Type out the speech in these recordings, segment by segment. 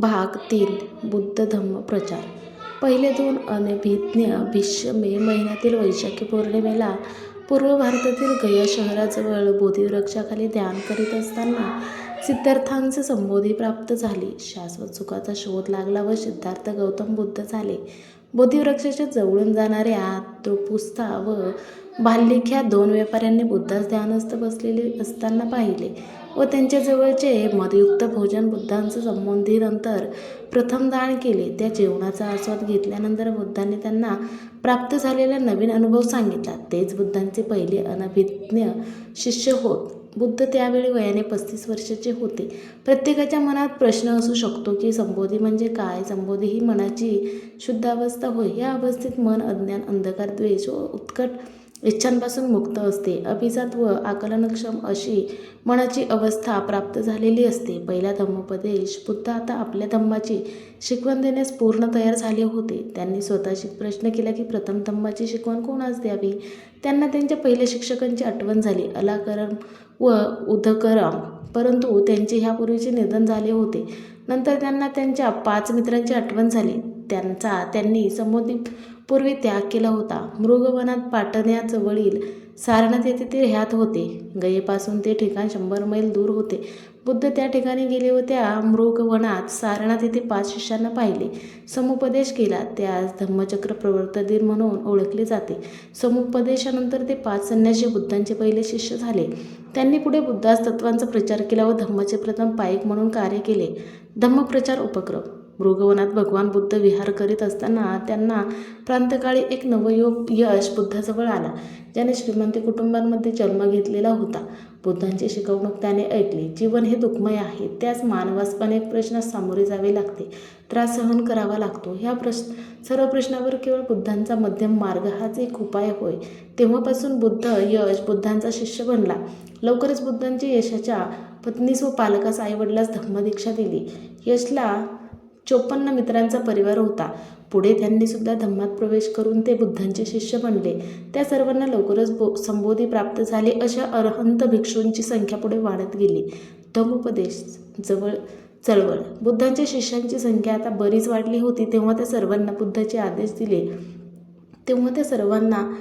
भाग तीन बुद्ध धम्म प्रचार. पहिले दोन अनभिज्ञ भीष्य मे महिन्यातील वैशाखी पौर्णिमेला पूर्व भारतातील गया शहराजवळ बोधिवृक्षाखाली ध्यान करीत असताना सिद्धार्थांचे संबोधी प्राप्त झाली. शाश्वत सुखाचा शोध लागला व सिद्धार्थ गौतम बुद्ध झाले. बोधिवृक्षाच्या जवळून जाणाऱ्या द्रुपुस्ता व बाल्लिख्या ह्या दोन व्यापाऱ्यांनी बुद्धास ध्यानस्थ बसलेले असताना पाहिले. व त्यांच्याजवळचे मदयुक्त भोजन बुद्धांचं संबोधीनंतर प्रथम दान केले. त्या जेवणाचा आस्वाद घेतल्यानंतर बुद्धांनी त्यांना प्राप्त झालेला नवीन अनुभव सांगितला. तेच बुद्धांचे पहिले अनभिज्ञ शिष्य होत. बुद्ध त्यावेळी वयाने पस्तीस वर्षाचे होते. प्रत्येकाच्या मनात प्रश्न असू शकतो की संबोधी म्हणजे काय? संबोधी ही मनाची शुद्ध अवस्था होय. या अवस्थेत मन अज्ञान अंधकार द्वेष व उत्कट इच्छांपासून मुक्त असते. अभिजात व आकलनक्षम अशी मनाची अवस्था प्राप्त झालेली असते. पहिला धम्मोपदेश बुद्ध आता आपल्या धम्माची शिकवण देण्यास पूर्ण तयार झाले होते. त्यांनी स्वतःशी प्रश्न केला की प्रथम धम्माची शिकवण कोणास द्यावी? त्यांना त्यांच्या पहिल्या शिक्षकांची आठवण झाली. अलाकरम व उदकरम. परंतु त्यांचे ह्यापूर्वीचे निधन झाले होते. नंतर त्यांना त्यांच्या पाच मित्रांची आठवण झाली. त्यांचा त्यांनी संबोधित पूर्वी त्याग केला होता. मृगवनात पाटण्याजवळील सारनाथ येथे ते ह्यात होते. गयेपासून ते ठिकाण शंभर मैल दूर होते. बुद्ध त्या ठिकाणी गेले व त्या मृगवनात सारनाथ येथे पाच शिष्यांना पाहिले. समुपदेश केला. त्यास धम्मचक्र प्रवर्तन दिन म्हणून ओळखले जाते. समुपदेशानंतर ते पाच संन्यासी बुद्धांचे पहिले शिष्य झाले. त्यांनी पुढे बुद्धास तत्वांचा प्रचार केला व धम्माचे प्रथम पायक म्हणून कार्य केले. धम्मप्रचार उपक्रम. मृगवनात भगवान बुद्ध विहार करीत असताना त्यांना प्रांतकाळी एक नवयोग यश बुद्धाजवळ आला. ज्याने श्रीमंती कुटुंबांमध्ये जन्म घेतलेला होता. बुद्धांची शिकवणूक त्याने ऐकली. जीवन हे दुःखमय आहे. त्यास मानवास अनेक एक प्रश्नास सामोरे जावे लागते. त्रास सहन करावा लागतो. ह्या प्रश्न सर्व प्रश्नावर केवळ बुद्धांचा मध्यम मार्ग हाच एक उपाय होय. तेव्हापासून बुद्ध यश बुद्धांचा शिष्य बनला. लवकरच बुद्धांची यशाच्या पत्नीस व पालकास आईवडिलास धम्मदीक्षा दिली. यशला चोपन्न मित्रांचा परिवार होता. पुढे त्यांनी सुद्धा धम्मात प्रवेश करून ते बुद्धांचे शिष्य बनले. त्या सर्वांना लवकरच बो संबोधी प्राप्त झाले अशा अरहंत भिक्षूंची संख्या पुढे वाढत गेली. धम्मोपदेश जवळ चळवळ. बुद्धांच्या शिष्यांची संख्या आता बरीच वाढली होती तेव्हा त्या सर्वांना बुद्धाचे आदेश दिले. तेव्हा त्या सर्वांना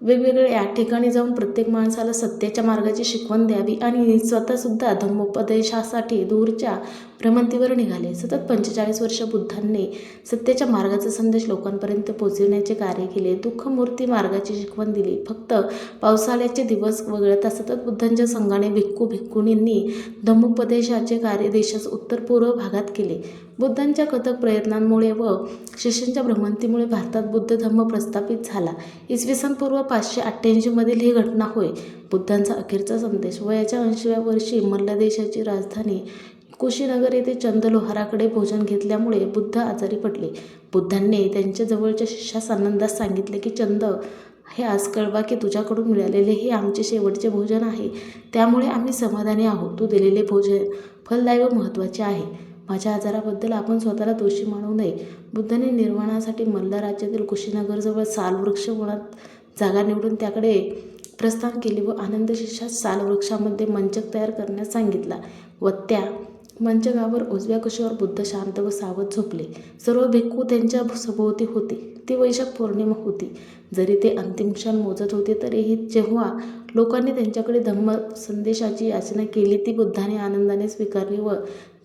वेगवेगळ्या ठिकाणी जाऊन प्रत्येक माणसाला सत्याच्या मार्गाची शिकवण द्यावी आणि स्वतःसुद्धा धम्मोपदेशासाठी दूरच्या भ्रमंतीवर निघाले. सतत पंचेचाळीस वर्ष बुद्धांनी सत्याच्या मार्गाचा संदेश लोकांपर्यंत पोचविण्याचे कार्य केले. दुःखमूर्ती मार्गाची शिकवण दिली. फक्त पावसाळ्याचे दिवस वगळता सतत बुद्धांच्या संघाने भिक्खू भिक्खुनींनी धम्मोपदेशाचे कार्य देशास उत्तर पूर्व भागात केले. बुद्धांच्या कथक प्रयत्नांमुळे व शिष्यांच्या भ्रमंतीमुळे भारतात बुद्ध धम्म प्रस्थापित झाला. इसवी सन पूर्व पाचशे अठ्ठ्याऐंशीमधील ही घटना होय. बुद्धांचा अखेरचा संदेश. वयाच्या ऐंशीव्या वर्षी मल्ल देशाची राजधानी कुशीनगर येथे चंद लोहाराकडे भोजन घेतल्यामुळे बुद्ध आजारी पडले. बुद्धांनी त्यांच्या जवळच्या शिष्यास आनंदास सांगितले की चंद हे आज कळवा की तुझ्याकडून मिळालेले हे आमचे शेवटचे भोजन आहे. त्यामुळे आम्ही समाधानी आहोत. तू दिलेले भोजन फलदायी व महत्त्वाचे आहे. माझ्या आजाराबद्दल आपण स्वतःला दोषी मानू नये बुद्धाने निर्माणासाठी मल्ल राज्यातील कुशीनगरजवळ सालवृक्ष वनात जागा निवडून त्याकडे प्रस्थान केले व आनंद शिष्यात सालवृक्षामध्ये मंचक तयार करण्यास सांगितला व त्या मंचगावर उजव्या कुशीवर बुद्ध शांत व सावध झोपले. सर्व भिक्खू त्यांच्या सभोवती होते. ती वैशाख पौर्णिमा होती. जरी ते अंतिम क्षण मोजत होते तरीही जेव्हा लोकांनी त्यांच्याकडे धम्म संदेशाची याचना केली ती बुद्धाने आनंदाने स्वीकारली व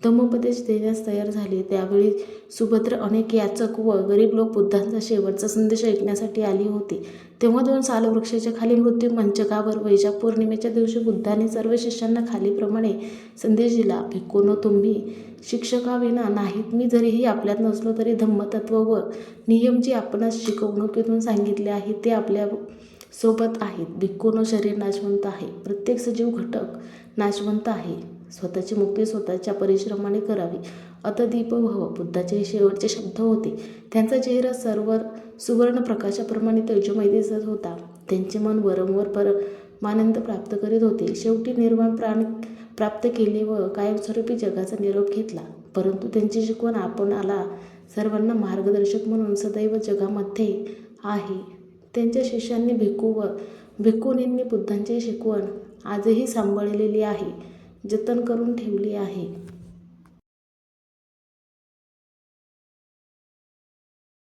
धम्मोपदेश देण्यास तयार झाले. त्यावेळी सुभद्र अनेक याचक व गरीब लोक बुद्धांचा शेवटचा संदेश ऐकण्यासाठी आली होती. तेव्हा दोन सालवृक्षाच्या खाली मृत्यू मंचकावर वैशाख पौर्णिमेच्या दिवशी बुद्धाने सर्व शिष्यांना खालीप्रमाणे संदेश दिला भिक्खूंनो तुम्ही शिक्षकाविना नाहीत. मी जरीही आपल्यात नसलो तरी धम्मतत्व व नियम जे आपणास शिकवणुकीतून सांगितले आहेत ते आपल्यासोबत आहेत. भिक्खूंनो शरीर नाशवंत आहे. प्रत्येक सजीव घटक नाशवंत आहे. स्वतःची मुक्ती स्वतःच्या परिश्रमाने करावी. अतदीप भव बुद्धाचे हे शेवटचे शब्द होते. त्यांचा चेहरा सर्व सुवर्ण प्रकाशाप्रमाणे तेजोमय दिसत होता. त्यांचे मन वरंवर परमानंद प्राप्त करीत होते. शेवटी निर्वाण प्राण प्राप्त केले व कायमस्वरूपी जगाचा निरोप घेतला. परंतु त्यांची शिकवण आपणाला सर्वांना मार्गदर्शक म्हणून सदैव जगामध्ये आहे. त्यांच्या शिष्यांनी भिक्खू व भिक्खुनींनी बुद्धांची शिकवण आजही सांभाळलेली आहे जतन करून ठेवली आहे.